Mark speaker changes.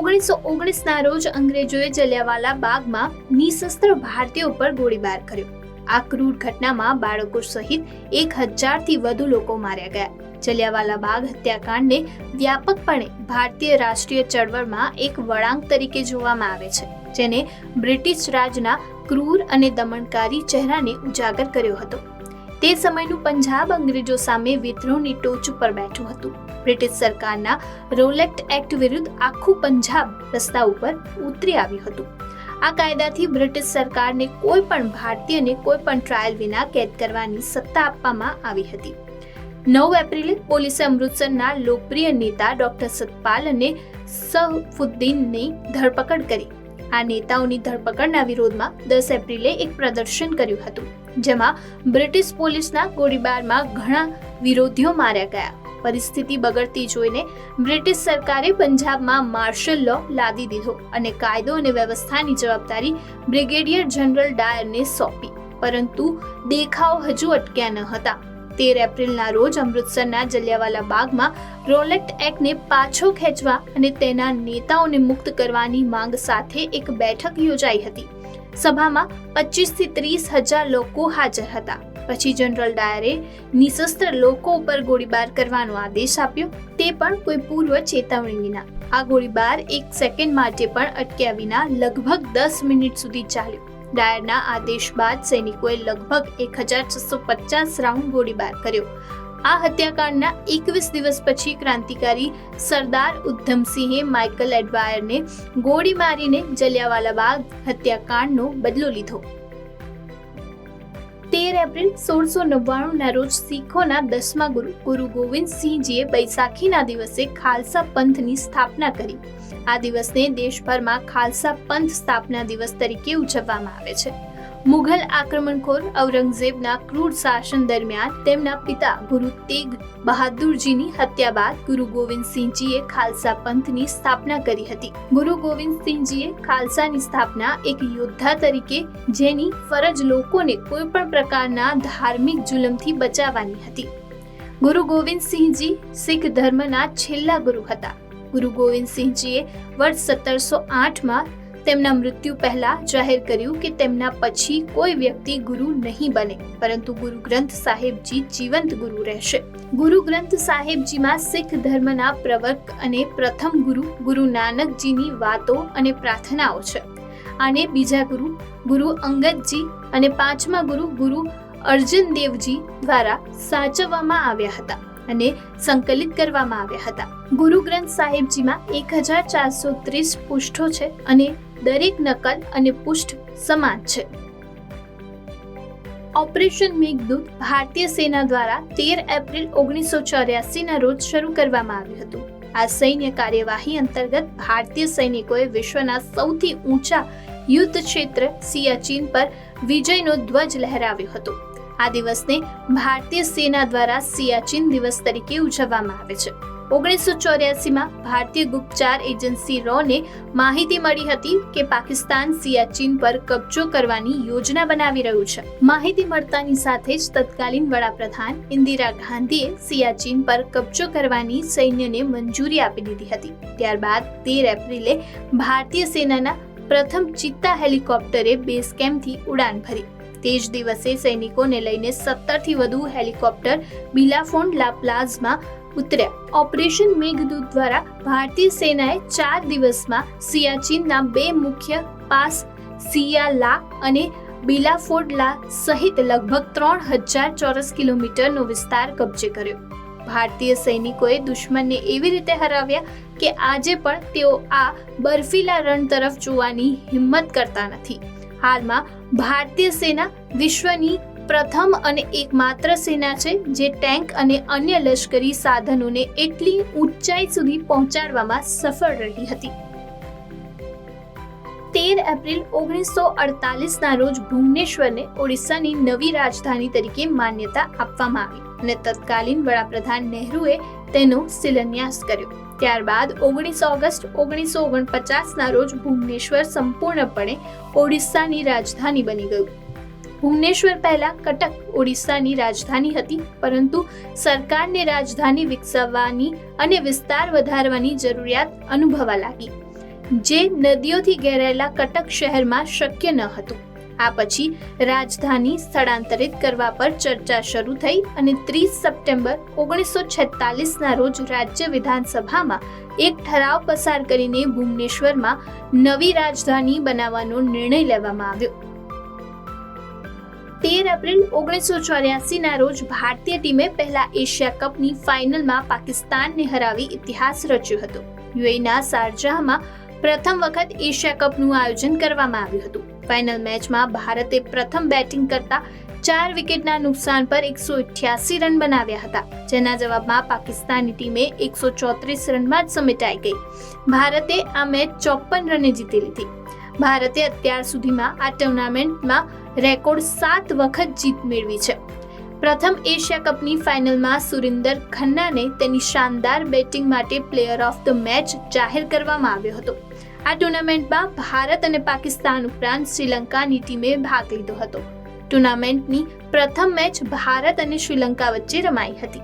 Speaker 1: ઓગણીસો ઓગણીસના રોજ અંગ્રેજોએ જલિયાવાલા બાગમાં નિશસ્ત્ર ભારતીયો પર ગોળીબાર કર્યો. આ ક્રૂર ઘટનામાં બાળકો સહિત એક હજારથી વધુ લોકો માર્યા ગયા. જલિયાવાલા બાગ હત્યાકાંડને વ્યાપકપણે ભારતીય રાષ્ટ્રીય ચળવળમાં એક વળાંક તરીકે જોવામાં આવે છે, જેને બ્રિટિશ રાજના ક્રૂર અને દમનકારી ચહેરાને ઉજાગર કર્યો હતો. તે સમયનું પંજાબ અંગ્રેજો સામે વિદ્રોહની ટોચ ઉપર બેઠું હતું. બ્રિટિશ સરકારના રોલેક્ટ એક્ટ વિરુદ્ધ આખું પંજાબ રસ્તા ઉપર ઉતરી આવ્યું હતું. આ કાયદાથી બ્રિટિશ સરકારને કોઈ પણ ભારતીયને કોઈ પણ ટ્રાયલ વિના કેદ કરવાની સત્તા આપવામાં આવી હતી. નવ એપ્રિલે પોલીસે અમૃતસરના લોકપ્રિય નેતા ડોક્ટર સતપાલ અને સહફુદ્દીનની ધરપકડ કરી. આ નેતાઓની ધરપકડના વિરોધમાં દસ એપ્રિલે એક પ્રદર્શન કર્યું હતું, જેમાં બ્રિટિશ પોલીસના ગોળીબારમાં ઘણા વિરોધીઓ માર્યા ગયા. પરિસ્થિતિ બગડતી જોઈને બ્રિટિશ સરકારે પંજાબમાં માર્શલ લો લાદી દીધો અને કાયદો અને વ્યવસ્થાની જવાબદારી બ્રિગેડિયર જનરલ ડાયરને સોંપી. પરંતુ દેખાવ હજુ અટક્યા ન હતા. તેર એપ્રિલના રોજ અમૃતસરના જલિયાવાલા બાગમાં રોલેક્ટ એક્ટને પાછો ખેંચવા અને તેના નેતાઓને મુક્ત કરવાની માંગ સાથે એક બેઠક યોજાઈ હતી. સભામાં પચીસથી ત્રીસ હજાર લોકો હાજર હતા. પછી જનરલ ડાયરે નિશસ્ત્ર લોકો ઉપર ગોળીબાર કરવાનો આદેશ આપ્યો. તે પણ કોઈ પૂર્વ ચેતવણી વિના. આ ગોળીબાર એક સેકન્ડ માટે પણ અટક્યા વિના લગભગ દસ મિનિટ સુધી ચાલ્યો. ડાયરના આદેશ બાદ સૈનિકોએ લગભગ એક હજાર છસો પચાસ રાઉન્ડ ગોળીબાર કર્યો. આ હત્યાકાંડના એકવીસ દિવસ પછી ક્રાંતિકારી સરદાર ઉધમસિંહે માઇકલ એડવાયરને ગોળી મારીને જલિયાવાલા બાગ હત્યાકાંડનો બદલો લીધો. તેર એપ્રિલ સોળસો નવ્વાણુંના રોજ શીખોના દસમા ગુરુ ગુરુ ગોવિંદસિંહજીએ બૈસાખીના દિવસે ખાલસા પંથની સ્થાપના કરી. આ દિવસને દેશભરમાં ખાલસા પંથ સ્થાપના દિવસ તરીકે ઉજવવામાં આવે છે. મુઘલ આક્રમણખોર ઔરંગઝેબના ક્રૂર શાસન દરમિયાન તેમના પિતા ગુરુ તેગ બહાદુરજીની હત્યા બાદ ગુરુ ગોવિંદસિંહજીએ ખાલસા પંથની સ્થાપના કરી હતી. ગુરુ ગોવિંદસિંહજીએ ખાલસાની સ્થાપના એક યોદ્ધા તરીકે, જેની ફરજ લોકોને કોઈ પણ પ્રકારના ધાર્મિક જુલમથી બચાવવાની હતી. ગુરુ ગોવિંદસિંહજી શીખ ધર્મના છેલ્લા ગુરુ હતા. ગુરુ ગોવિંદસિંહજીએ વર્ષ સત્તરસો આઠમાં તેમના મૃત્યુ પહેલા જાહેર કર્યું કે તેમના પછી કોઈ વ્યક્તિ ગુરુ નહીં બને, પરંતુ ગુરુ ગ્રંથ સાહેબજી જીવંત ગુરુ રહેશે. ગુરુ ગ્રંથ સાહેબજીમાં શીખ ધર્મના પ્રવર્તક અને પ્રથમ ગુરુ ગુરુ નાનકજીની વાતો અને પ્રાર્થનાઓ છે. આને બીજા ગુરુ ગુરુ અંગદજી અને પાંચમા ગુરુ ગુરુ અર્જુન દેવજી દ્વારા સાચવવામાં આવ્યા હતા અને સંકલિત કરવામાં આવ્યા હતા. ગુરુ ગ્રંથ સાહેબજીમાં એક હજાર ચારસો ત્રીસ પૃષ્ઠો છે અને દરેક નકલ અને પુષ્ઠ સમાન છે. ઓપરેશન મેઘદૂત ભારતીય સેના દ્વારા તેર એપ્રિલ ઓગણીસો ચોર્યાસીના રોજ શરૂ કરવામાં આવ્યું હતું. આ સૈન્ય કાર્યવાહી અંતર્ગત ભારતીય સૈનિકોએ વિશ્વના સૌથી ઊંચા યુદ્ધ ક્ષેત્ર સિયાચીન પર વિજયનો ધ્વજ લહેરાવ્યો હતો. આ દિવસને ભારતીય સેના દ્વારા સિયાચીન દિવસ તરીકે ઉજવવામાં આવે છે. ઓગણીસો ચોર્યાસીમાં ભારતીય ગુપ્તચાર એજન્સી રોને માહિતી મળી હતી કે પાકિસ્તાન સિયાચીન પર કબજો કરવાની યોજના બનાવી રહ્યું છે. માહિતી મળતાની સાથે જ તત્કાલીન વડાપ્રધાન ઇન્દિરા ગાંધીએ સિયાચીન પર કબજો કરવાની સૈન્યને મંજૂરી આપી દીધી હતી. ત્યારબાદ તેર એપ્રિલે ભારતીય સેનાના પ્રથમ ચિત્તા હેલિકોપ્ટરે બેઝ કેમ્પથી ઉડાન ભરી. તે જ દિવસે સૈનિકોને લઈને સત્તરથી વધુ હેલિકોપ્ટર બિલાફોન લા પ્લાઝમાં ઉતર્યા. ઓપરેશન મેઘદૂત દ્વારા ભારતીય સેનાએ ચાર દિવસમાં સિયાચીનના બે મુખ્ય પાસ સિયાલા અને બિલાફોડલા સહિત લગભગ ત્રણ હજાર ચોરસ કિલોમીટરનો વિસ્તાર કબજે કર્યો. ભારતીય સૈનિકોએ દુશ્મનને એવી રીતે હરાવ્યા કે આજે પણ તેઓ આ બર્ફીલા રણ તરફ જોવાની હિંમત કરતા નથી. હાલમાં ભારતીય સેના વિશ્વની પ્રથમ અને એકમાત્ર સેના છે, જે ટેન્ક અને અન્ય લશ્કરી સાધનોને એટલી ઊંચાઈ સુધી પહોંચાડવામાં સફળ રહી હતી. તેર એપ્રિલ ઓગણીસો અડતાલીસના રોજ ભુવનેશ્વરને ઓડિશાની નવી રાજધાની તરીકે માન્યતા આપવામાં આવી અને તત્કાલીન વડાપ્રધાન નહેરુએ તેનો શિલાન્યાસ કર્યો. ત્યારબાદ ઓગણીસ ઓગસ્ટ ઓગણીસો ઓગણપચાસના રોજ ભુવનેશ્વર સંપૂર્ણપણે ઓડિશાની રાજધાની બની ગયું. ભુવનેશ્વર પહેલા કટક ઓડિશાની રાજધાની હતી, પરંતુ સરકારને રાજધાની વિકસાવવાની અને વિસ્તાર વધારવાની જરૂરિયાત અનુભવા લાગી, જે નદીઓથી ઘેરાયેલા કટક શહેરમાં શક્ય ન હતું. આ પછી રાજધાની સ્થળાંતરિત કરવા પર ચર્ચા શરૂ થઈ અને ત્રીસ સપ્ટેમ્બર ઓગણીસો છેતાલીસના રોજ રાજ્ય વિધાનસભામાં એક ઠરાવ પસાર કરીને ભુવનેશ્વરમાં નવી રાજધાની બનાવવાનો નિર્ણય લેવામાં આવ્યો. તેર એપ્રિલ ઓગણીસો ચોર્યાસીના રોજ ભારતીય ટીમે પહેલા એશિયા કપની ફાઇનલમાં પાકિસ્તાનને હરાવી ઇતિહાસ રચ્યો હતો. યુએના શારજાહમાં પ્રથમ વખત એશિયા કપનું આયોજન કરવામાં આવ્યું હતું. ફાઇનલ મેચમાં ભારતે પ્રથમ બેટિંગ કરતા ચાર વિકેટના નુકસાન પર એકસો અઠ્યાસી રન બનાવ્યા હતા. જેના જવાબમાં પાકિસ્તાની ટીમે એકસો ચોત્રીસ રનમાં જ સમેટાઈ ગઈ. ભારતે આ મેચ ચોપન રને જીતી લીધી. ભારતે અત્યાર સુધીમાં આ ટુર્નામેન્ટમાં રેકોર્ડ સાત વખત જીત મેળવી છે. પ્રથમ એશિયા કપની ફાઇનલમાં સુરિન્દર ખન્નાને તેની શાનદાર બેટિંગ માટે પ્લેયર ઓફ ધ મેચ જાહેર કરવામાં આવ્યો હતો. આ ટુર્નામેન્ટમાં ભારત અને પાકિસ્તાન ઉપરાંત શ્રીલંકાની ટીમે ભાગ લીધો હતો. ટુર્નામેન્ટની પ્રથમ મેચ ભારત અને શ્રીલંકા વચ્ચે રમાઈ હતી.